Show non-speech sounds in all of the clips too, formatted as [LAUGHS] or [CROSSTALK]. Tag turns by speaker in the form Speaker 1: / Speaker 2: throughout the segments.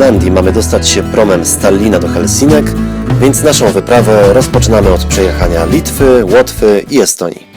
Speaker 1: Finlandii mamy dostać się promem z Tallina do Helsinek, więc naszą wyprawę rozpoczynamy od przejechania Litwy, Łotwy i Estonii.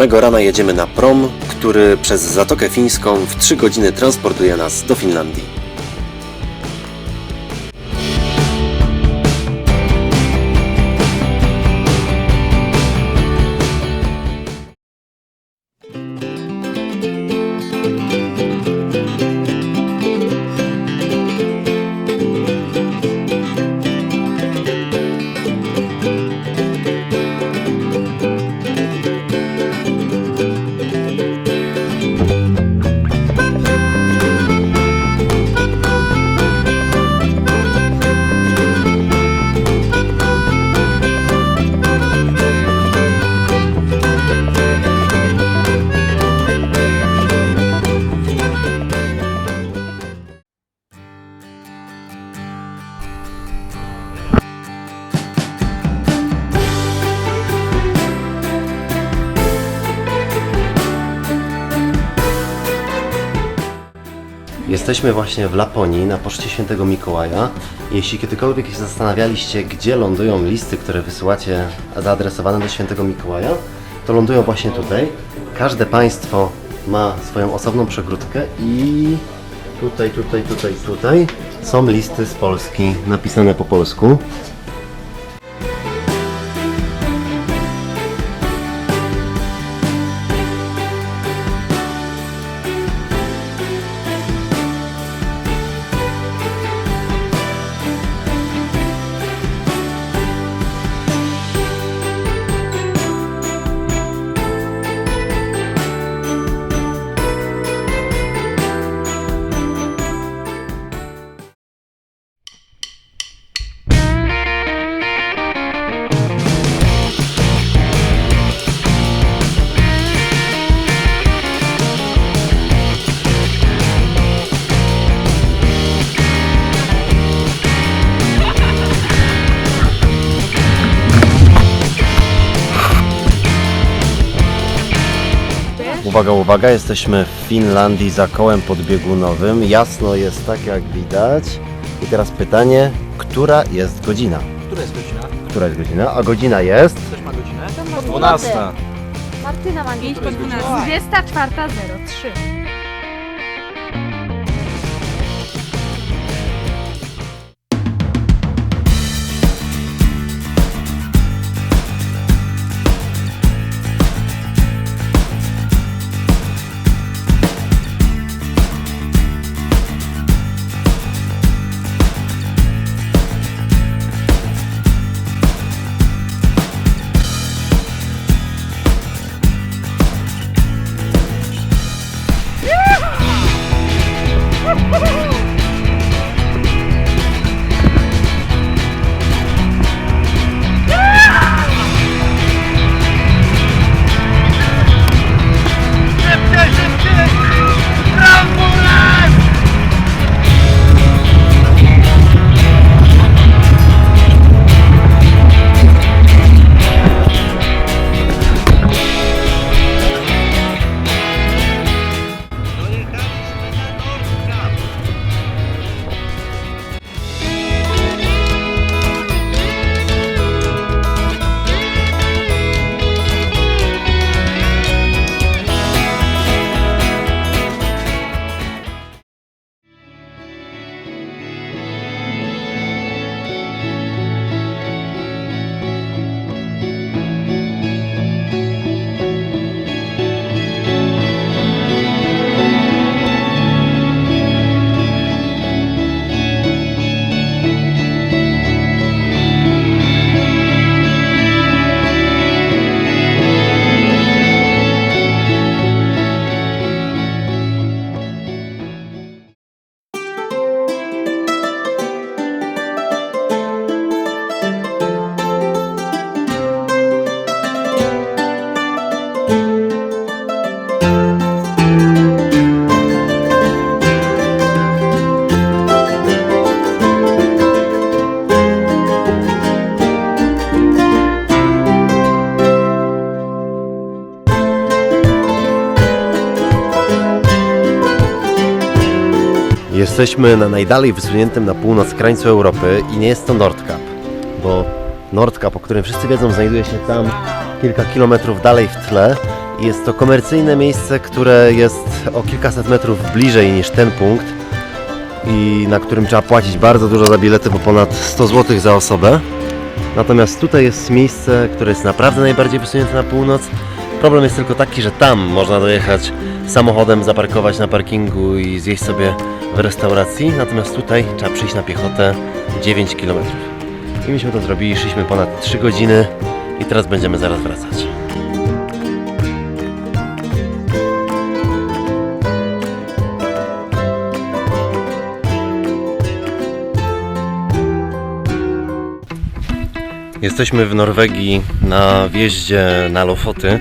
Speaker 1: Samego rana jedziemy na prom, który przez Zatokę Fińską w 3 godziny transportuje nas do Finlandii. Jesteśmy właśnie w Laponii na Poczcie Świętego Mikołaja. Jeśli kiedykolwiek się zastanawialiście, gdzie lądują listy, które wysyłacie zaadresowane do Świętego Mikołaja, to lądują właśnie tutaj. Każde państwo ma swoją osobną przegródkę i tutaj, tutaj, tutaj, tutaj są listy z Polski napisane po polsku. Uwaga, uwaga, jesteśmy w Finlandii za kołem podbiegunowym. Jasno jest tak jak widać. I teraz pytanie, która jest godzina?
Speaker 2: Która jest godzina?
Speaker 1: Która jest godzina? A godzina jest?
Speaker 2: Ktoś ma godzinę?
Speaker 3: Po
Speaker 2: 12.
Speaker 3: Martyna ma 5 po 12.
Speaker 4: 24.03.
Speaker 1: Jesteśmy na najdalej wysuniętym na północ krańcu Europy i nie jest to Nordkap, bo Nordkap, o którym wszyscy wiedzą, znajduje się tam kilka kilometrów dalej w tle jest to komercyjne miejsce, które jest o kilkaset metrów bliżej niż ten punkt i na którym trzeba płacić bardzo dużo za bilety, bo ponad 100 zł za osobę. Natomiast tutaj jest miejsce, które jest naprawdę najbardziej wysunięte na północ. Problem jest tylko taki, że tam można dojechać samochodem, zaparkować na parkingu i zjeść sobie w restauracji. Natomiast tutaj trzeba przyjść na piechotę 9 km. I myśmy to zrobili, szliśmy ponad 3 godziny i teraz będziemy zaraz wracać. Jesteśmy w Norwegii na wjeździe na Lofoty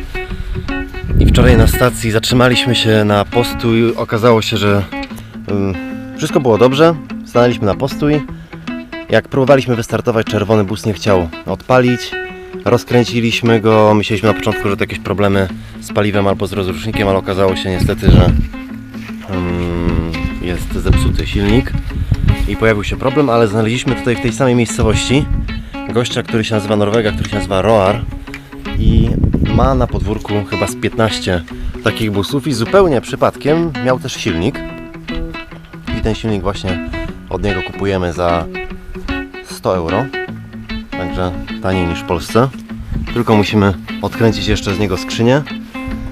Speaker 1: i wczoraj na stacji zatrzymaliśmy się na postój. Okazało się, że wszystko było dobrze. Stanęliśmy na postój. Jak próbowaliśmy wystartować, czerwony bus nie chciał odpalić. Rozkręciliśmy go. Myśleliśmy na początku, że to jakieś problemy z paliwem albo z rozrusznikiem, ale okazało się niestety, że ym, jest zepsuty silnik i pojawił się problem, ale znaleźliśmy tutaj w tej samej miejscowości gościa, który się nazywa Norwega, który się nazywa Roar i ma na podwórku chyba z 15 takich busów i zupełnie przypadkiem miał też silnik i ten silnik właśnie od niego kupujemy za 100 euro. Także taniej niż w Polsce. Tylko musimy odkręcić jeszcze z niego skrzynię.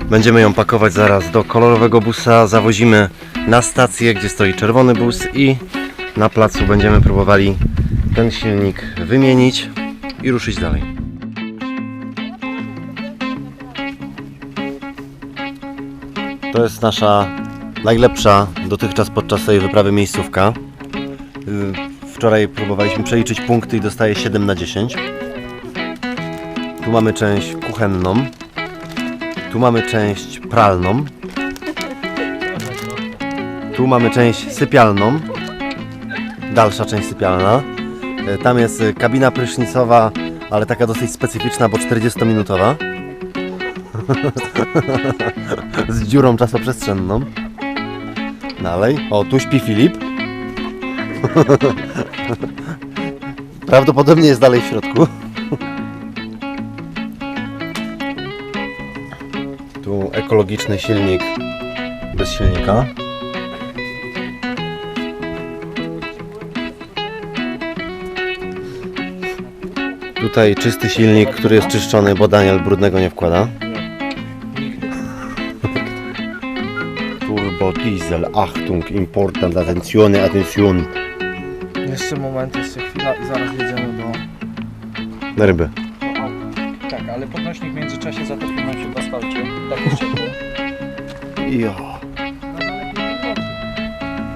Speaker 1: Będziemy ją pakować zaraz do kolorowego busa. Zawozimy na stację, gdzie stoi czerwony bus i na placu będziemy próbowali ten silnik wymienić i ruszyć dalej. To jest nasza najlepsza dotychczas podczas tej wyprawy miejscówka. Yy, Wczoraj próbowaliśmy przeliczyć punkty i dostaje 7 na 10. Tu mamy część kuchenną. Tu mamy część pralną. Tu mamy część sypialną dalsza część sypialna. E, Tam jest kabina prysznicowa, ale taka dosyć specyficzna, bo 40-minutowa. [LAUGHS] Z dziurą czasoprzestrzenną. Dalej. O, tu śpi Filip. [LAUGHS] Prawdopodobnie jest dalej w środku. [LAUGHS] Tu ekologiczny silnik bez silnika. Tutaj czysty silnik, który jest czyszczony, bo Daniel brudnego nie wkłada. Diesel, Achtung, important, attenzione, attenzione.
Speaker 2: Jeszcze moment, jeszcze chwila i zaraz jedziemy do...
Speaker 1: Na
Speaker 2: do auta. Tak, ale podnośnik w międzyczasie zatopił nam się w asfalcie. Tak było.
Speaker 1: Jo,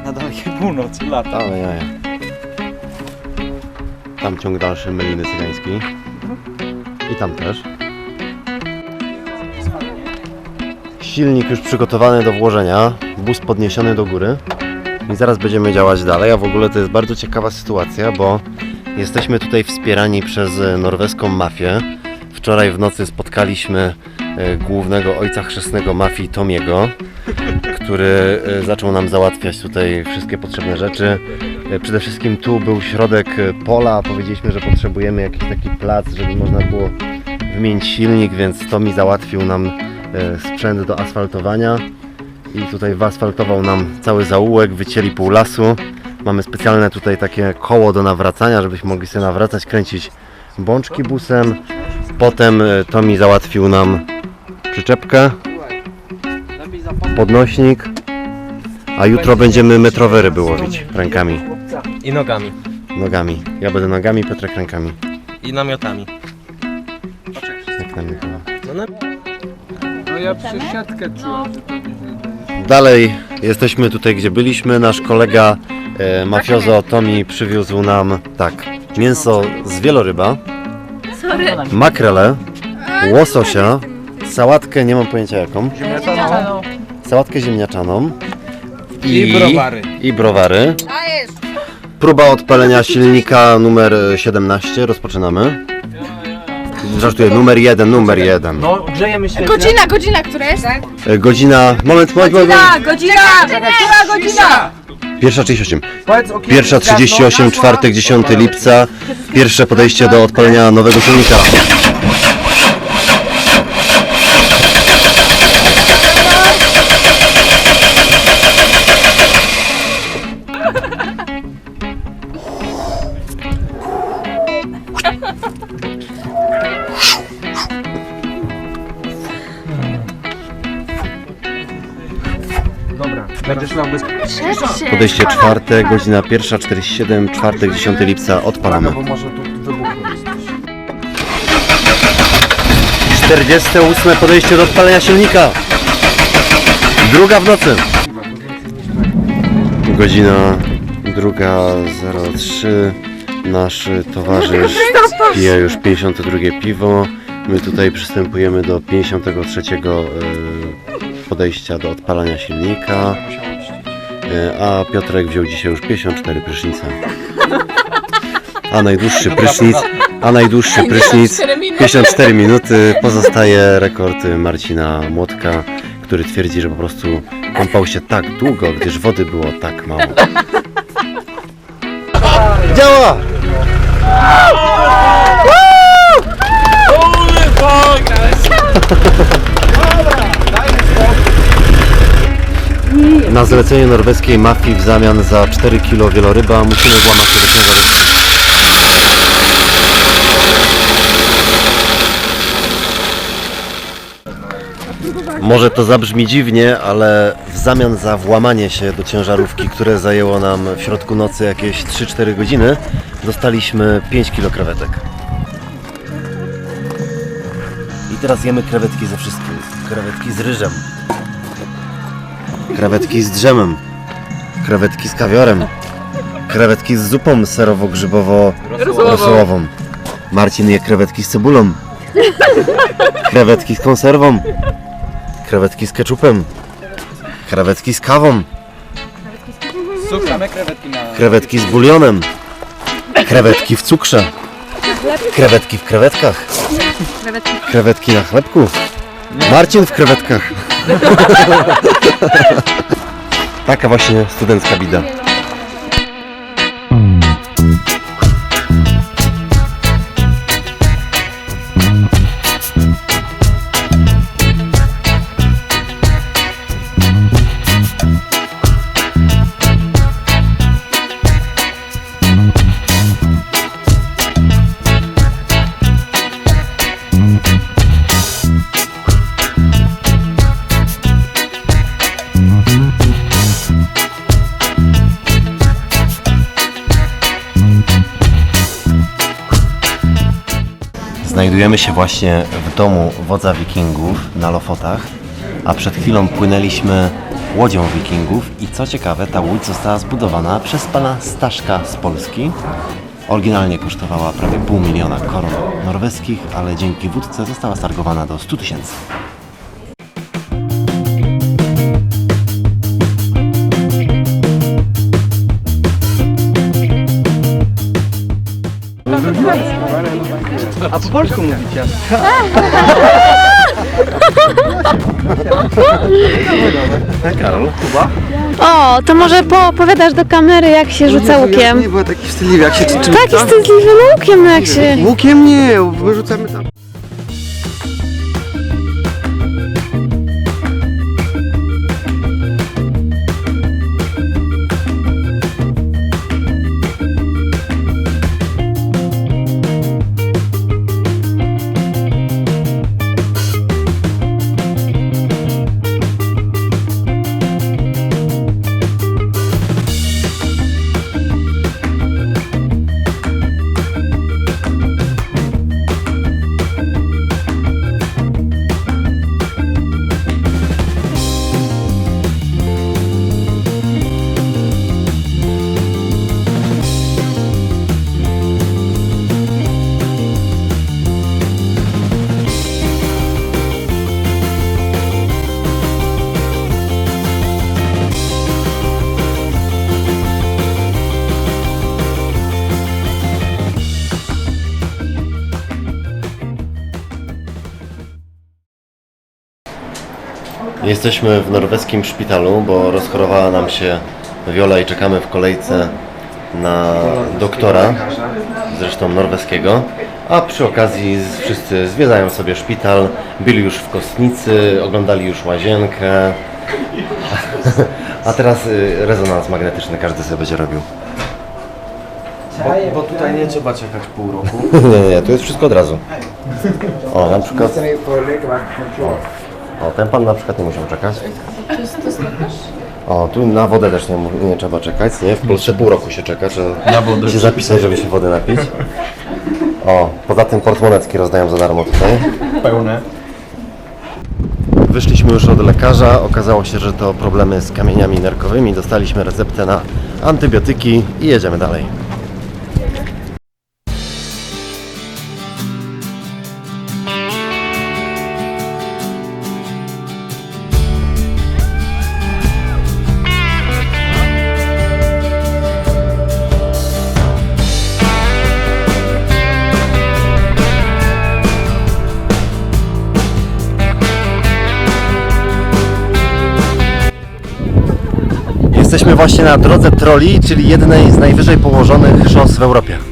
Speaker 2: Na dalekiej północy, lata.
Speaker 1: ale jaja. Tam ciąg dalszy Meliny Cygańskiej. I tam też. Silnik już przygotowany do włożenia, bus podniesiony do góry i zaraz będziemy działać dalej, a w ogóle to jest bardzo ciekawa sytuacja, bo jesteśmy tutaj wspierani przez e, norweską mafię. Wczoraj w nocy spotkaliśmy e, głównego ojca chrzestnego mafii Tomiego, który e, zaczął nam załatwiać tutaj wszystkie potrzebne rzeczy. Przede wszystkim tu był środek pola, powiedzieliśmy, że potrzebujemy jakiś taki plac, żeby można było wymienić silnik, więc Tomi załatwił nam sprzęt do asfaltowania i tutaj wyasfaltował nam cały zaułek, wycięli pół lasu. Mamy specjalne tutaj takie koło do nawracania, żebyśmy mogli sobie nawracać, kręcić bączki busem. Potem e, Tomi załatwił nam przyczepkę, podnośnik, a jutro będziemy metrowe ryby łowić rękami,
Speaker 5: I nogami.
Speaker 1: nogami. Ja będę nogami, Piotrek rękami.
Speaker 5: I namiotami.
Speaker 1: Jak na chyba.
Speaker 5: No, na...
Speaker 2: No ja.
Speaker 1: Dalej jesteśmy tutaj, gdzie byliśmy. Nasz kolega e, mafiozo Tomi przywiózł nam tak, mięso z wieloryba, makrele, łososia, sałatkę, nie mam pojęcia jaką, sałatkę ziemniaczaną
Speaker 2: I browary.
Speaker 1: I browary. Próba odpalenia silnika numer 17. Rozpoczynamy. Żartuję, numer 1, numer 1.
Speaker 5: no grzejemy się.
Speaker 4: Godzina, godzina, która jest?
Speaker 1: E, Godzina. Moment, moment, moment.
Speaker 3: Godzina! Która godzina?
Speaker 1: Pierwsza 38.
Speaker 5: Powiedz, okienko
Speaker 1: Pierwsza
Speaker 5: zgasną,
Speaker 1: 38,
Speaker 5: gasła.
Speaker 1: czwartek 10 lipca. Pierwsze podejście do odpalenia nowego silnika. Podejście czwarte, godzina pierwsza 47, czwartek 10 lipca odpalamy.
Speaker 5: Bo może tu wybuchnie.
Speaker 1: 48 podejście do odpalenia silnika. Druga w nocy. Godzina druga 03. Nasz towarzysz pije już 52 piwo. My tutaj przystępujemy do 53 y, podejścia do odpalania silnika. Y, A Piotrek wziął dzisiaj już 54 prysznice. A najdłuższy prysznic, a najdłuższy prysznic 54 minuty. Pozostaje rekord Marcina Młotka, który twierdzi, że po prostu kąpał się tak długo, gdyż wody było tak mało. Działa! [LAUGHS] Na zlecenie norweskiej mafii w zamian za 4 kg wieloryba musimy włamać się do ciężarówki. Może to zabrzmi dziwnie, ale w zamian za włamanie się do ciężarówki, które zajęło nam w środku nocy jakieś 3-4 godziny, dostaliśmy 5 kg krewetek. I teraz jemy krewetki ze wszystkim. Krewetki z ryżem. Krewetki z drzemem. Krewetki z kawiorem. Krewetki z zupą serowo-grzybowo-rosołową. Marcin je krewetki z cebulą. Krewetki z konserwą. Krewetki z keczupem. Krewetki z kawą.
Speaker 2: Krewetki
Speaker 1: z bulionem. Krewetki w cukrze. Krewetki w krewetkach. Krewetki na chlebku. Marcin w krewetkach. Taka właśnie studencka bida. Znajdujemy się właśnie w domu wodza wikingów na Lofotach, a przed chwilą płynęliśmy łodzią wikingów i co ciekawe, ta łódź została zbudowana przez pana Staszka z Polski. Oryginalnie kosztowała prawie pół miliona koron norweskich, ale dzięki wódce została stargowana do 100 tysięcy.
Speaker 5: A po polsku mówicie?
Speaker 1: Karol?
Speaker 3: O, to może poopowiadasz do kamery, jak się rzuca łukiem.
Speaker 5: Nie było taki wstydliwy, jak się czy, czy,
Speaker 3: Taki wstydliwy łukiem, no jak się...
Speaker 5: Łukiem nie, wyrzucamy tam.
Speaker 1: Jesteśmy w norweskim szpitalu, bo rozchorowała nam się Viola i czekamy w kolejce na doktora, zresztą norweskiego. A przy okazji z- wszyscy zwiedzają sobie szpital, byli już w kostnicy, oglądali już łazienkę. [LAUGHS] A teraz y, rezonans magnetyczny każdy sobie będzie robił.
Speaker 5: Bo, bo tutaj nie trzeba czekać pół roku. [LAUGHS]
Speaker 1: Nie, nie, tu jest wszystko od razu. O, na przykład. O, ten pan na przykład nie musiał czekać. O, tu na wodę też nie, mu- nie trzeba czekać, nie? W Polsce pół roku się czeka, trzeba się zapisać, żeby się wody napić. O, poza tym portmonetki rozdają za darmo tutaj.
Speaker 5: Pełne.
Speaker 1: Wyszliśmy już od lekarza, okazało się, że to problemy z kamieniami nerkowymi. Dostaliśmy receptę na antybiotyki i jedziemy dalej. Właśnie na drodze troli, czyli jednej z najwyżej położonych szos w Europie.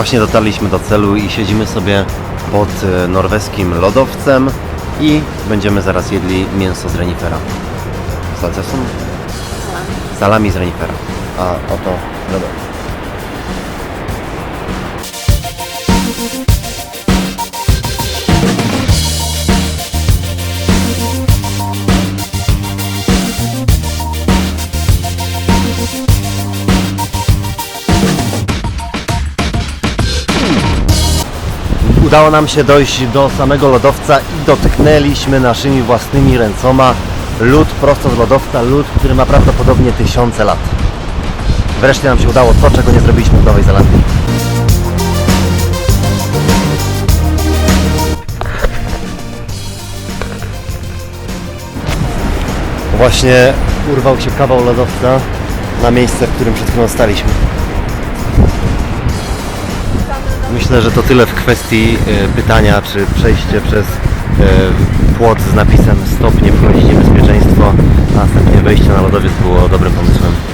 Speaker 1: Właśnie dotarliśmy do celu i siedzimy sobie pod e, norweskim lodowcem i będziemy zaraz jedli mięso z renifera. Co to są? Salami z renifera. A oto lodowec. Udało nam się dojść do samego lodowca i dotknęliśmy naszymi własnymi ręcoma lód prosto z lodowca, lód, który ma prawdopodobnie tysiące lat. Wreszcie nam się udało to, czego nie zrobiliśmy w Nowej Zelandii. Właśnie urwał się kawał lodowca na miejsce, w którym przed chwilą staliśmy. Myślę, że to tyle w kwestii e, pytania, czy przejście przez e, płot z napisem stop, nie wchodzić niebezpieczeństwo, a następnie wejście na lodowiec było dobrym pomysłem.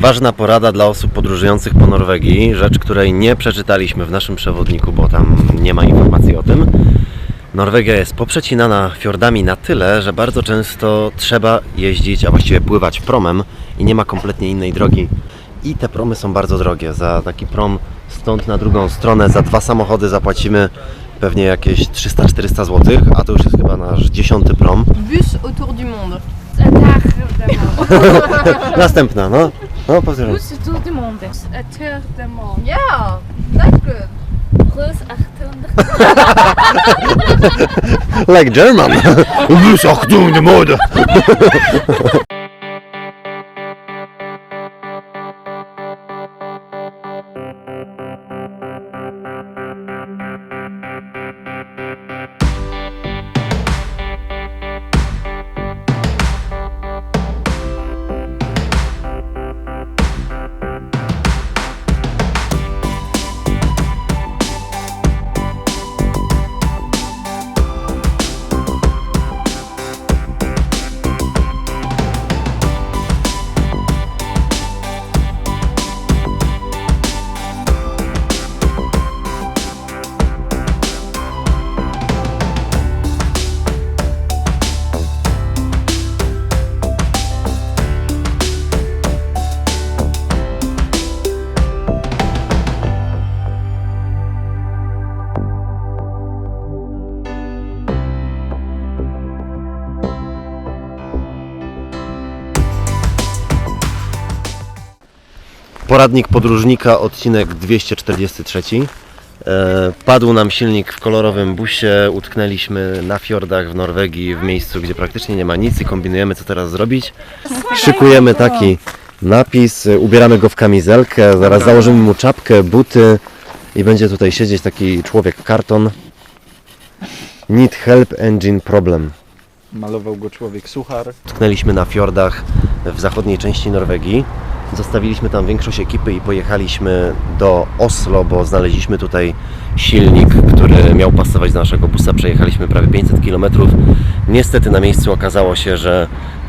Speaker 1: Ważna porada dla osób podróżujących po Norwegii, rzecz której nie przeczytaliśmy w naszym przewodniku, bo tam nie ma informacji o tym. Norwegia jest poprzecinana fiordami na tyle, że bardzo często trzeba jeździć, a właściwie pływać promem i nie ma kompletnie innej drogi. I te promy są bardzo drogie. Za taki prom stąd na drugą stronę, za dwa samochody zapłacimy pewnie jakieś 300-400 zł, a to już jest chyba nasz dziesiąty prom.
Speaker 6: Bus autour du monde. [LAUGHS]
Speaker 1: Następna, no. No, powtórzę.
Speaker 4: Bus autour du monde. Autour du monde.
Speaker 6: Yeah, that's good.
Speaker 4: Bus autour
Speaker 1: Like German. Achtung, die Mode. Poradnik podróżnika, odcinek 243. E, Padł nam silnik w kolorowym busie, utknęliśmy na fiordach w Norwegii, w miejscu, gdzie praktycznie nie ma nic i kombinujemy, co teraz zrobić. Szykujemy taki napis, ubieramy go w kamizelkę, zaraz założymy mu czapkę, buty i będzie tutaj siedzieć taki człowiek karton. Need help engine problem.
Speaker 2: Malował go człowiek suchar.
Speaker 1: Utknęliśmy na fiordach w zachodniej części Norwegii. Zostawiliśmy tam większość ekipy i pojechaliśmy do Oslo, bo znaleźliśmy tutaj silnik, który miał pasować do naszego busa. Przejechaliśmy prawie 500 km. Niestety na miejscu okazało się, że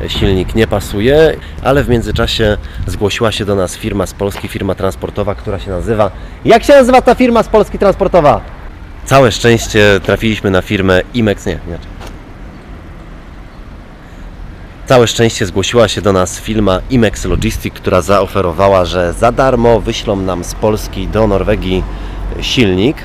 Speaker 1: silnik nie pasuje, ale w międzyczasie zgłosiła się do nas firma z Polski, firma transportowa, która się nazywa... Jak się nazywa ta firma z Polski transportowa? Całe szczęście trafiliśmy na firmę Imex, nie, nie, Całe szczęście zgłosiła się do nas firma Imex Logistic, która zaoferowała, że za darmo wyślą nam z Polski do Norwegii silnik.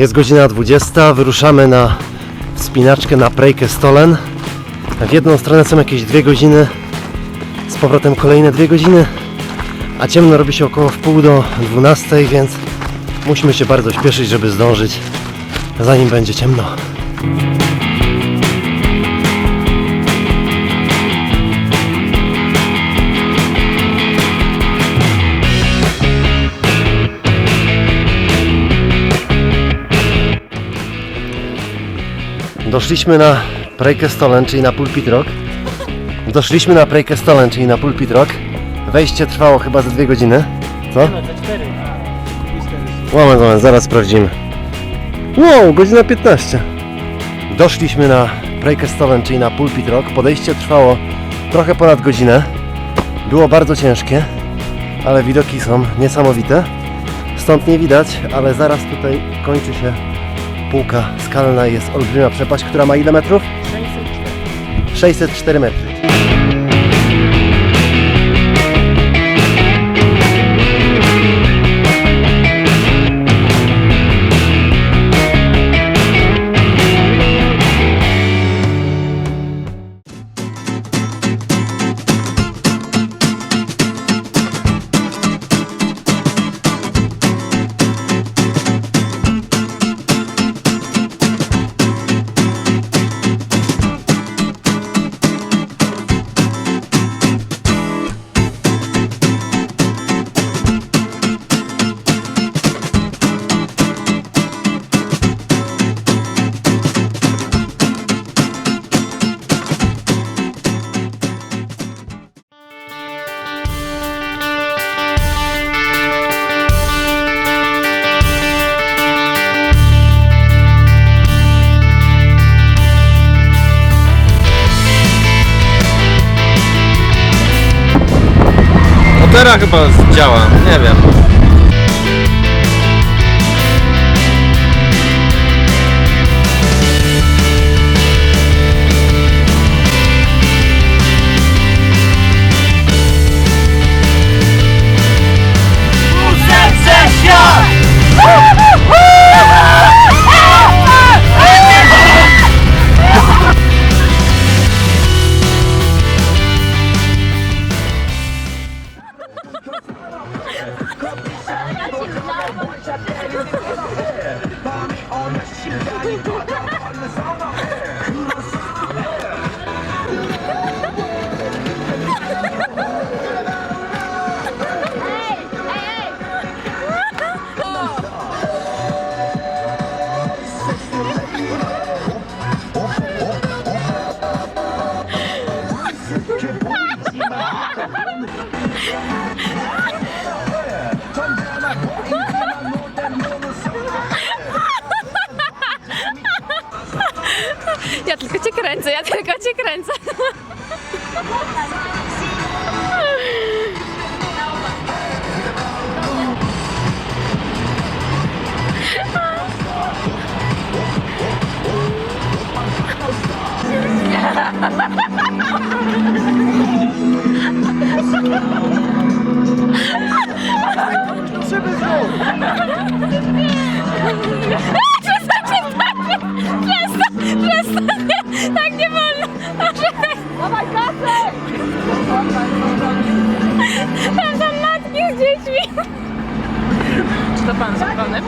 Speaker 1: Jest godzina 20, wyruszamy na wspinaczkę na Prejkę Stolen. W jedną stronę są jakieś dwie godziny, z powrotem kolejne dwie godziny, a ciemno robi się około w pół do 12, więc musimy się bardzo śpieszyć, żeby zdążyć zanim będzie ciemno. Doszliśmy na Prejkę Stolen, czyli na Pulpit Rock. Doszliśmy na Prejkę Stolen, czyli na Pulpit Rock. Wejście trwało chyba ze dwie godziny. Co? Moment, moment, zaraz sprawdzimy. Wow, godzina 15. Doszliśmy na Breakerstolen, czyli na Pulpit Rock. Podejście trwało trochę ponad godzinę. Było bardzo ciężkie, ale widoki są niesamowite. Stąd nie widać, ale zaraz tutaj kończy się półka skalna jest olbrzymia przepaść, która ma ile metrów? 604. 604 metry.
Speaker 5: Motera chyba działa, nie wiem.
Speaker 4: ja tylko cię kręcę, ja tylko cię kręcę. Trzeba znowu! [LAUGHS] Tak nie wolno! Dawaj kasę! Tam matki z dziećmi. Czy to pan z panem?